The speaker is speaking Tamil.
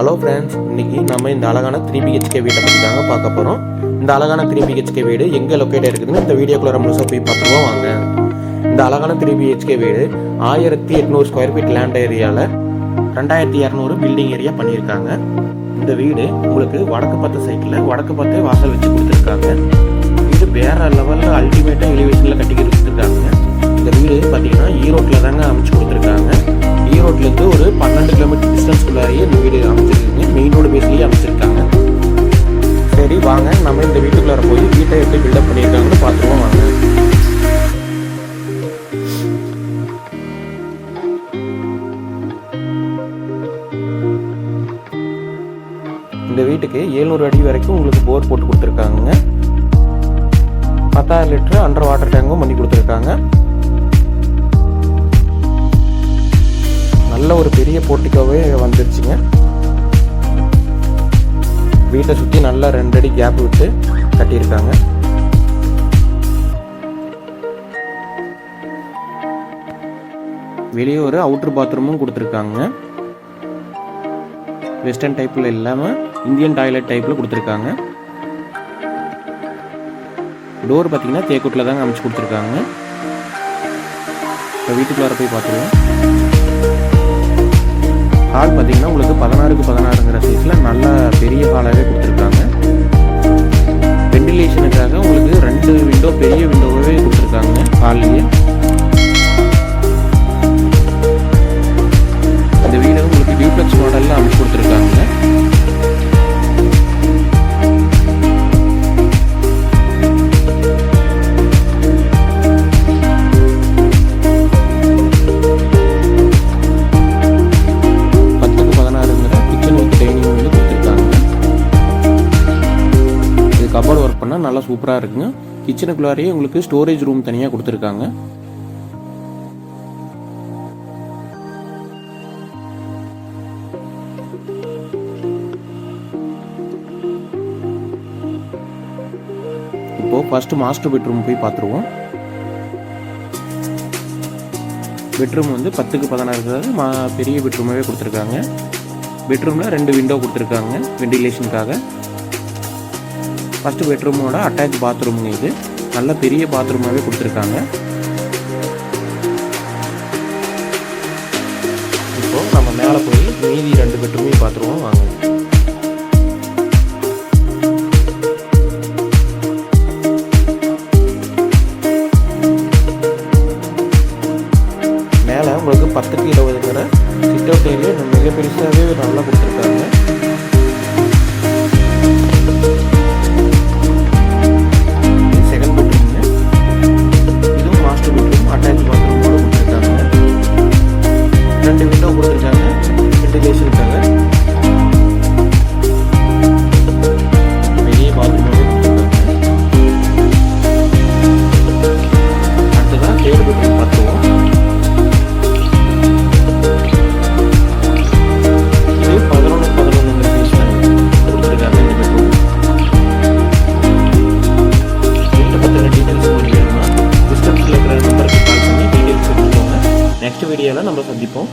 ஹலோ ஃப்ரெண்ட்ஸ் இன்னைக்கு நம்ம இந்த அழகான த்ரீ பிஹெச்கே வீட்டை பற்றி தாங்க பார்க்க போகிறோம் இந்த அழகான த்ரீ பிஹெச்கே வீடு எங்கே லொக்கேட் இருக்குதுன்னு இந்த வீடியோக்குள்ள முழுசாக போய் பார்த்துருவோம் வாங்க. இந்த அழகான த்ரீ பிஹெச்கே வீடு ஆயிரத்தி எட்நூறு ஸ்கொயர் ஃபீட் லேண்ட் ஏரியாவில் ரெண்டாயிரத்தி இரநூறு பில்டிங் ஏரியா பண்ணியிருக்காங்க. இந்த வீடு உங்களுக்கு வடக்கு பார்த்த சைட்டில் வடக்கு பத்து வாசல் வச்சு கொடுத்துருக்காங்க. எப்படி பில்டப் பண்ணியிருக்காங்கன்னு பார்த்துருவோம் வாங்க. இந்த வீட்டுக்கு 700 அடி வரைக்கும் உங்களுக்கு போர் போட்டு கொடுத்துருக்காங்க பத்தாயிரம் லிட்டர் அண்டர் வாட்டர் டேங்கும் பண்ணி கொடுத்துருக்காங்க. நல்ல ஒரு பெரிய போர்ட்டிக்கோவே வந்துருச்சுங்க. வீட்டை சுற்றி நல்லா ரெண்டு அடி கேப் விட்டு கட்டியிருக்காங்க. வெளியே ஒரு அவுட்ரு பாத்ரூமும் கொடுத்துருக்காங்க. வெஸ்டர்ன் டைப்பில் இல்லாமல் இந்தியன் டாய்லெட் டைப்பில் கொடுத்துருக்காங்க. டோர் பார்த்தீங்கன்னா தேக்குட்டில் தாங்க அமைச்சு கொடுத்துருக்காங்க. இப்போ வீட்டுக்குள்ளார போய் பார்த்துருவோம் ஹால் பார்த்தீங்கன்னா உங்களுக்கு பதினாறுக்கு பதினாறுங்கிற சைஸில் நல்லா பெரிய கபோர்டு பண்ணால் நல்லா சூப்பராக இருக்குங்க. கிச்சனுக்குள்ளாரையே உங்களுக்கு ஸ்டோரேஜ் ரூம் தனியாக கொடுத்துருக்காங்க. இப்போ ஃபர்ஸ்ட் மாஸ்டர் பெட்ரூம் போய் பார்த்துருவோம் பெட்ரூம் வந்து பத்துக்கு பதினாறு மா பெரிய பெட்ரூமாகவே கொடுத்துருக்காங்க. பெட்ரூமில் ரெண்டு விண்டோ கொடுத்துருக்காங்க வெண்டிலேஷனுக்காக ஃபஸ்ட்டு பெட்ரூமோட அட்டாச் பாத்ரூமுங்க இது. நல்ல பெரிய பாத்ரூமாகவே கொடுத்துருக்காங்க. இப்போ நம்ம மேலே போய் மீதி ரெண்டு பெட்ரூமையும் பாத்ரூமும் வாங்க. மேலே உங்களுக்கு பத்துக்கு இருபதுங்கிற சிட் அவுட் ஏரியா மிக பெருசாகவே நல்லா கொடுத்துருக்காங்க. நெக்ஸ்ட் வீடியோவில் நம்ம சந்திப்போம்.